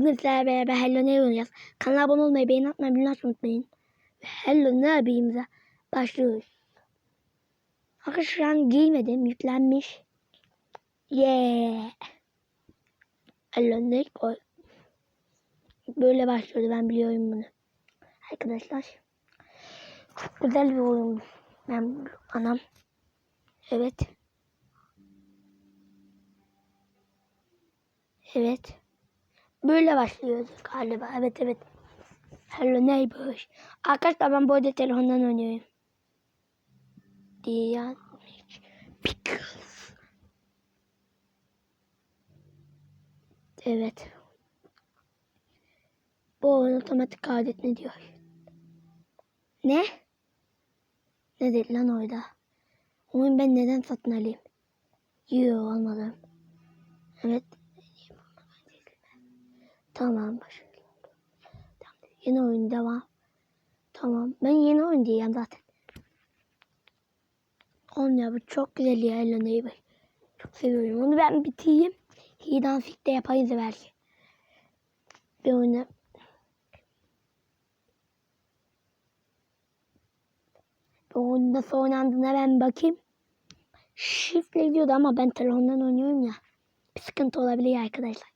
Bugün sizlerle beraber Hello ne oynayacağız? Kanala abone olmayı, beğeni atmayı, bildirim açmayı unutmayın. Hello ne yapayımıza başlıyoruz. Arkadaşlar şu an giymedim, yüklenmiş. Yeah. Hello ne koy. Böyle başlıyordu ben biliyorum bunu. Arkadaşlar. Çok güzel bir oyun. Ben anam. Evet. Evet. Böyle başlıyoruz galiba. Evet evet. Hello neighbor. Arkadaşlar ben bu arada telefondan oynuyorum. Diyan Pickles. Evet. Bu oyun otomatik kaydet ne diyor? Ne? Ne dedi lan orada? Oyun ben neden satın alayım? Yoo almadım. Evet. Tamam başlayalım. Tamam. Yeni oyun devam. Tamam. Ben yeni oyun diyeceğim zaten. Oğlum ya bu çok güzel ya Hello Neighbor. Çok seviyorum. Onu ben bitireyim. Hidden Fik'te yaparız belki. Bir oyunu. Bu oyun nasıl oynandığına ben bakayım. Şifre diyordu ama ben telefondan oynuyorum ya. Bir sıkıntı olabilir arkadaşlar.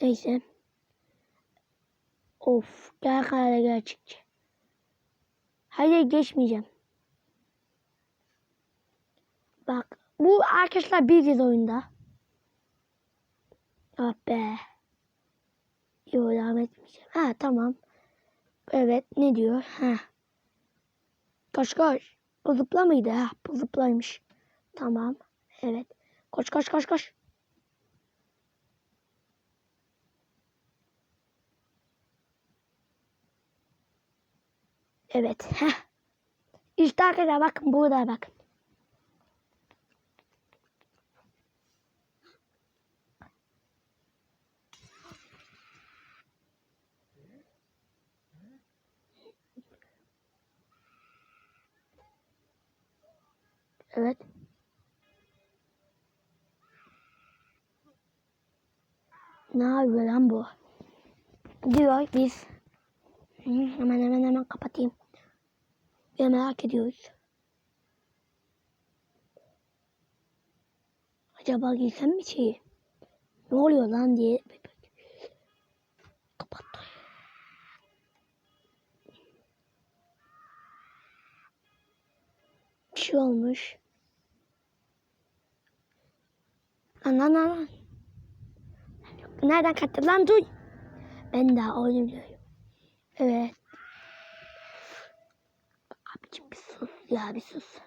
Neyse. Of gel karara gerçekçi. Hayır geçmeyeceğim. Bak bu arkadaşlar bir yıl oyunda. Ah be. Yok devam etmeyeceğim. Ha tamam. Evet ne diyor? Ha. Koş koş. Bu zıpla mıydı? Ha bu zıplaymış. Tamam. Evet. Koş koş koş koş. Evet. Heh. İşte arkadaşlar bakın burada bakın. Evet. Ne yapıyor lan bu? Diyor biz. Hemen hemen hemen kapatayım. Ve merak ediyoruz. Acaba giysem mi şeyi? Ne oluyor lan diye. Kapattı. Bir şey olmuş. Lan lan lan. Nereden kattı lan duy. Ben daha oyunu. Evet. Abicim bir sus ya bir sus.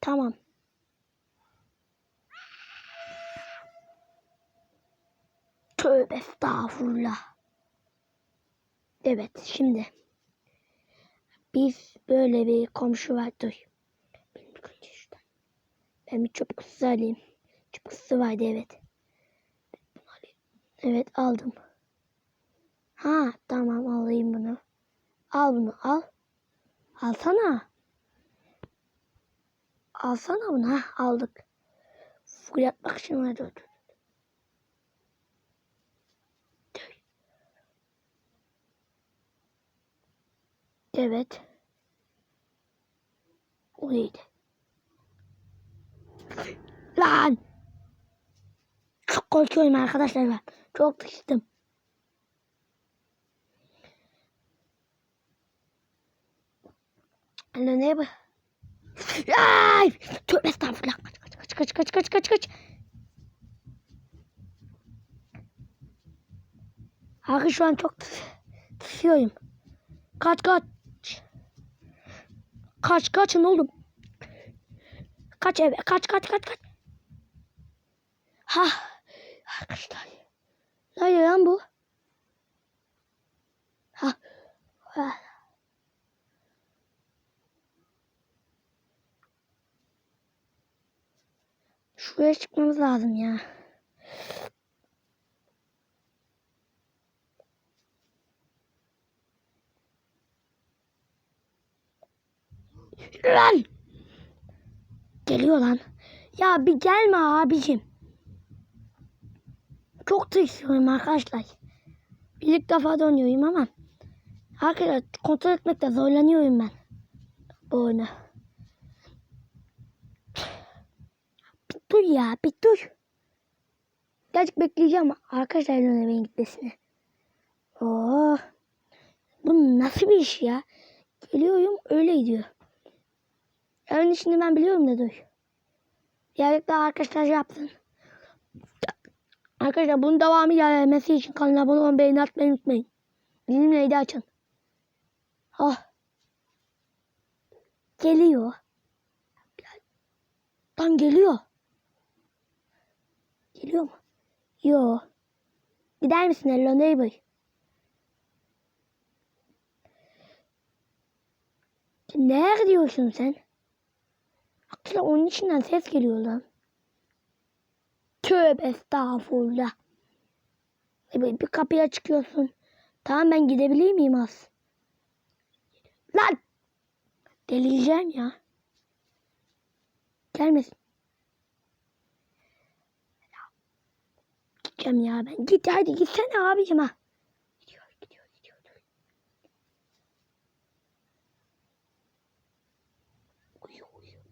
Tamam. Tövbe estağfurullah. Evet şimdi. Biz böyle bir komşu var. Dur. Benim önce şuradan. Ben bir çöp kutusu alayım. Çöp kutusu vardı evet. Evet aldım. Ha tamam alayım bunu. Al bunu al. Alsana. Alsana bunu. Ha aldık. Fırlatmak için var. Dur. Evet. O neydi? Lan! Çok korkuyorum arkadaşlar ben. Çok sıkıştım. Anne ne bu? Ay! Tövbe estağfurullah. Kaç kaç kaç kaç kaç kaç kaç. Abi şu an çok tırsıyorum. Kaç kaç. Kaç kaçın oğlum. Kaç eve kaç kaç kaç kaç. Ha arkadaşlar. Nerede lan bu? Ha. ha. Şuraya çıkmamız lazım ya. Lan! Geliyor lan. Ya bir gelme abicim. çok tırsıyorum arkadaşlar. Bir ilk defa da oynuyorum ama arkadaşlar kontrol etmekte zorlanıyorum ben bu oyunu. Bir ya bir dur. Birazcık bekleyeceğim arkadaşlar Elon gitmesini. Oo. Bu nasıl bir iş ya? Geliyorum öyle gidiyor. Ön işini ben biliyorum da dur. Birazcık daha arkadaşlar şey yapsın. Arkadaşlar bunun devamı gelmesi için kanala abone olmayı, beğeni atmayı unutmayın. Bizimle de açın. Ah. Geliyor. Lan geliyor. Geliyor mu? Yo. Gider misin Hello Neighbor? Nereye gidiyorsun sen? Akla onun içinden ses geliyor lan. Tövbe estağfurullah. Böyle bir kapıya çıkıyorsun. Tamam ben gidebilir miyim az? Lan! Delireceğim ya. Gelmesin. Gideceğim ya ben. Git hadi gitsene abicim ha. Gidiyor gidiyor gidiyor. Uyuyor uyuyor.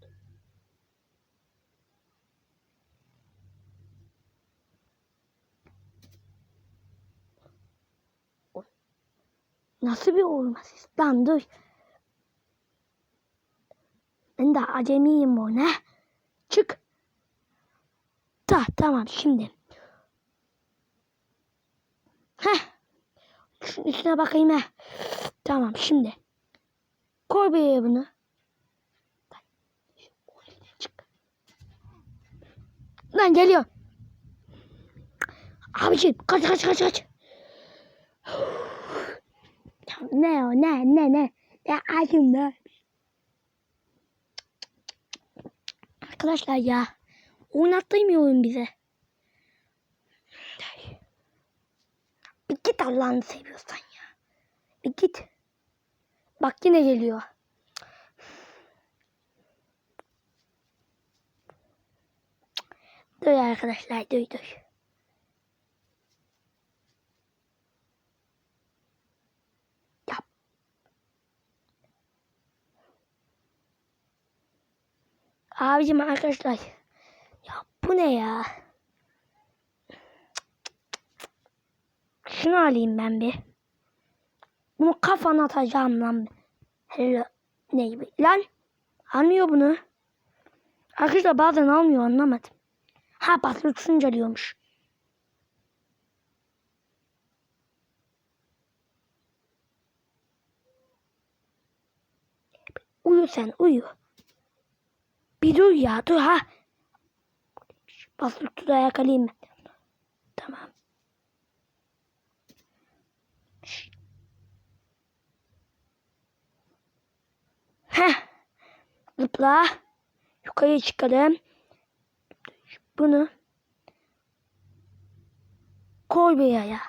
Nasıl bir olmaz? Lan dur. Ben de acemiyim bu ne? Çık. Ta tamam şimdi. Heh. Şunun üstüne bakayım he. Tamam şimdi. Koy bir bunu. Lan geliyor. Abiciğim kaç kaç kaç kaç. Ne o ne ne ne. Ya acım ne. Arkadaşlar ya. Oynattırmıyor bize. Git Allah'ını seviyorsan ya. Bir git. Bak yine geliyor. Dur arkadaşlar dur dur. Yap. Abicim arkadaşlar. Ya bu ne ya? Şunu alayım ben bir. Bunu kafana atacağım lan. Hello. Ne gibi? Lan. Almıyor bunu. Arkadaşlar bazen almıyor anlamadım. Ha basılı tutunca alıyormuş. Uyu sen uyu. Bir dur ya dur ha. Basılı tutuda yakalayayım ben. Tamam. Heh. Zıpla. Yukarıya çıkalım. Bunu koy bir yaya.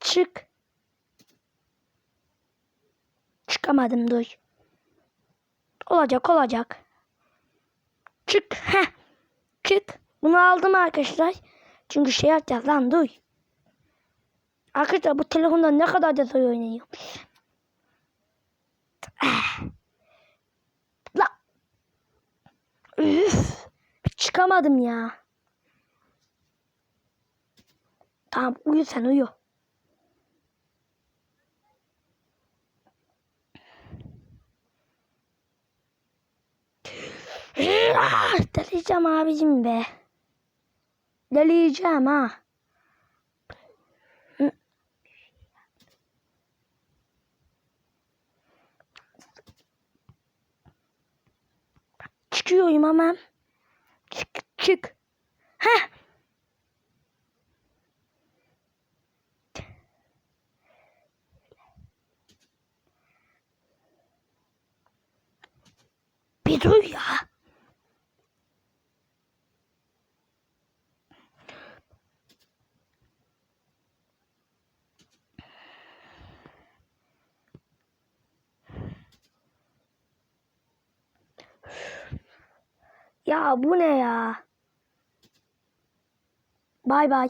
Çık. Çıkamadım dur. Olacak olacak. Çık. Heh. Çık. Bunu aldım arkadaşlar. Çünkü şey yapacağız lan dur. Arkadaşlar bu telefonda ne kadar da zor oynanıyor. La. Üf. Çıkamadım ya. Tamam uyu sen uyu. Ah, Delireceğim abicim be. Delireceğim ha. Çıkıyorum hemen. Çık çık. Heh. Bir dur ya. Ya bu ne ya? Bay bay.